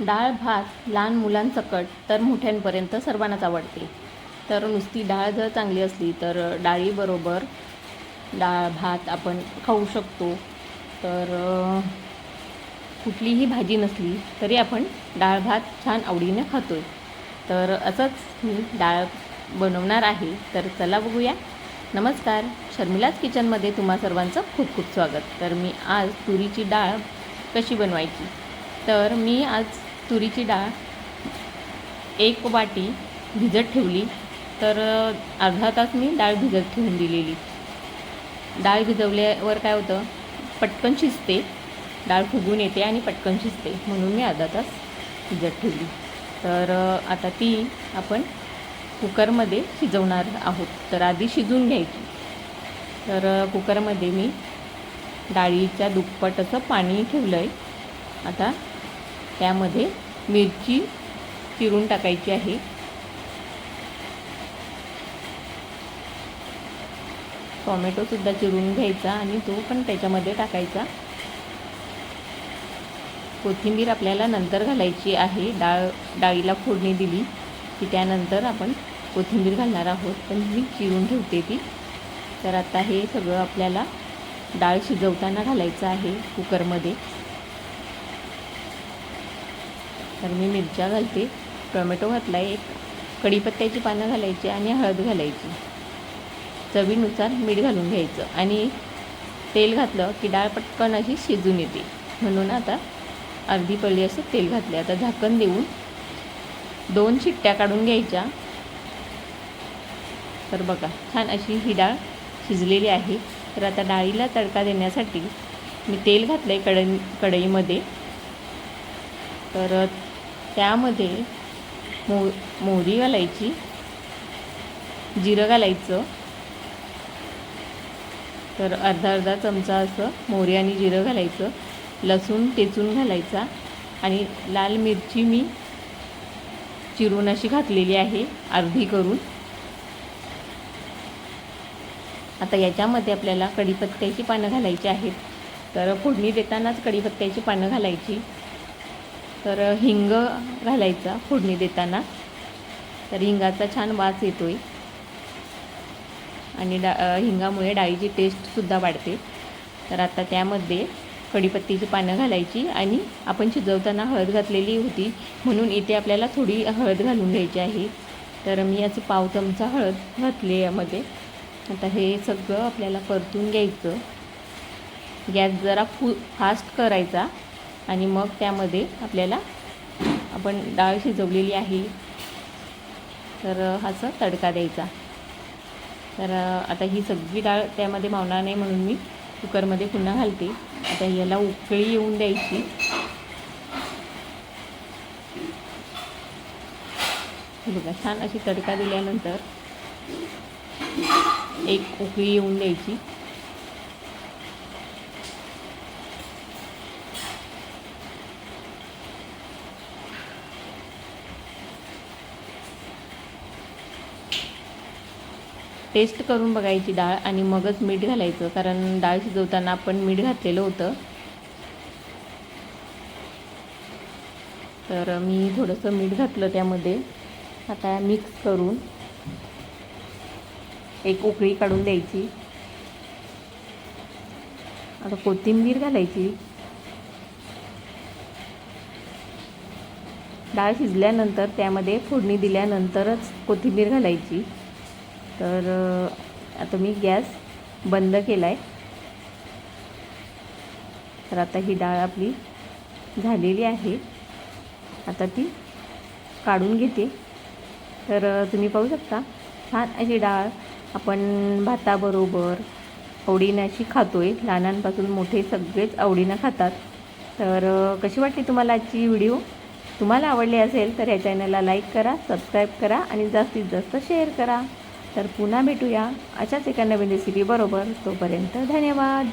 डाळ भात लहान मुलांसकट तर मोठ्यांपर्यंत सर्वांनाच आवडते. तर नुसती डाळ जर चांगली असली तर डाळीबरोबर डाळ भात आपण खाऊ शकतो. तर कुठलीही भाजी नसली तरी आपण डाळ भात छान आवडीने खातो आहे तर असंच मी डाळ बनवणार आहे. तर चला बघूया. नमस्कार. शर्मिलाच किचनमध्ये तुम्हा सर्वांचं खूप खूप स्वागत. तर मी आज तुरीची डाळ कशी बनवायची? तर मी आज तुरीची डाळ एक वाटी भिजत ठेवली तर अर्धा तास मी डाळ भिजत ठेवून दिलेली. डाळ भिजवल्यावर काय होतं पटकन शिजते डाळ फुगून येते आणि पटकन शिजते. म्हणून मी अर्धा तास भिजत ठेवली. तर आता ती आपण कुकरमध्ये शिजवणार आहोत. तर आधी शिजून घ्यायची. तर कुकरमध्ये मी डाळीच्या दुप्पट असं पाणी ठेवलं आहे आता त्यामध्ये मिरची चिरून टाकायची आहे. टॉमॅटोसुद्धा चिरून घ्यायचा आणि तो पण त्याच्यामध्ये टाकायचा. कोथिंबीर आपल्याला नंतर घालायची आहे. डाळ डाळीला फोडणी दिली की त्यानंतर आपण कोथिंबीर घालणार आहोत. पण मी चिरून ठेवते ती. तर आता हे सगळं आपल्याला डाळ शिजवताना घालायचं आहे कुकरमध्ये. तर मी मिरच्या घालते टोमॅटो घातला आहे एक कढीपत्त्याची पानं घालायची आणि हळद घालायची. चवीनुसार मीठ घालून घ्यायचं आणि तेल घातलं की डाळ पटकन अशी शिजून येते. म्हणून आता अर्धी पळी असं तेल घातले आता झाकण देऊन दोन शिट्ट्या काढून घ्यायच्या. तर बघा छान अशी ही डाळ शिजलेली आहे. तर आता डाळीला तडका देण्यासाठी मी तेल घातलं आहे कढई कढईमध्ये. तर त्यामध्ये मो मोहरी घालायची जिरं घालायचं तर अर्धा अर्धा चमचा असं मोहरी आणि जिरं घालायचं लसूण टेचून घालायचा आणि लाल मिरची मी चिरून अशी घातलेली आहे अर्धी करून. आता याच्यामध्ये आपल्याला कढीपत्त्याची पानं घालायची आहेत. तर फोडणी देतानाच कढीपत्त्याची पानं घालायची. तर हिंग घालायचा फोडणी देताना. तर हिंगाचा छान वास येतो आहे आणि डा हिंगामुळे डाळीची टेस्टसुद्धा वाढते. तर आता त्यामध्ये कढीपत्तीची पानं घालायची आणि आपण शिजवताना हळद घातलेली होती म्हणून इथे आपल्याला थोडी हळद घालून घ्यायची आहे. तर मी याचं पाव चमचा हळद घातली यामध्ये. आता हे सगळं आपल्याला परतून घ्यायचं. गॅस जरा फु फास्ट करायचा. आणि मग त्यामध्ये आपल्याला आपण डाळ शिजवलेली आहे. तर असा तडका द्यायचा. तर आता ही सगळी डाळ त्यामध्ये मावणार नाही म्हणून मी कुकरमध्ये पुन्हा घालते. आता याला उकळी येऊन द्यायची. बघा छान अशी तडका दिल्यानंतर एक उकळी येऊन द्यायची. टेस्ट करून बघायची डाळ आणि मगच मीठ घालायचं कारण डाळ शिजवताना आपण मीठ घातलेलं होतं. तर मी थोडंसं मीठ घातलं त्यामध्ये. आता मिक्स करून एक उकळी काढून द्यायची. आता कोथिंबीर घालायची. डाळ शिजल्यानंतर त्यामध्ये फोडणी दिल्यानंतरच कोथिंबीर घालायची. तर आता मी गॅस बंद केला आहे तर आता ही डाळ आपली झालेली आहे. आता ती काढून घेते. तर तुम्ही पाहू शकता छान अशी डाळ आपण भाताबरोबर आवडीनं अशी खातो आहे लहानांपासून मोठे सगळेच आवडीनं खातात. तर कशी वाटली तुम्हाला आजची व्हिडिओ? तुम्हाला आवडली असेल तर या चॅनलला लाईक करा सबस्क्राईब करा आणि जास्तीत जास्त शेअर करा. तर पुन्हा भेटूया अशाच एका नवीन रेसिपीबरोबर तोपर्यंत धन्यवाद.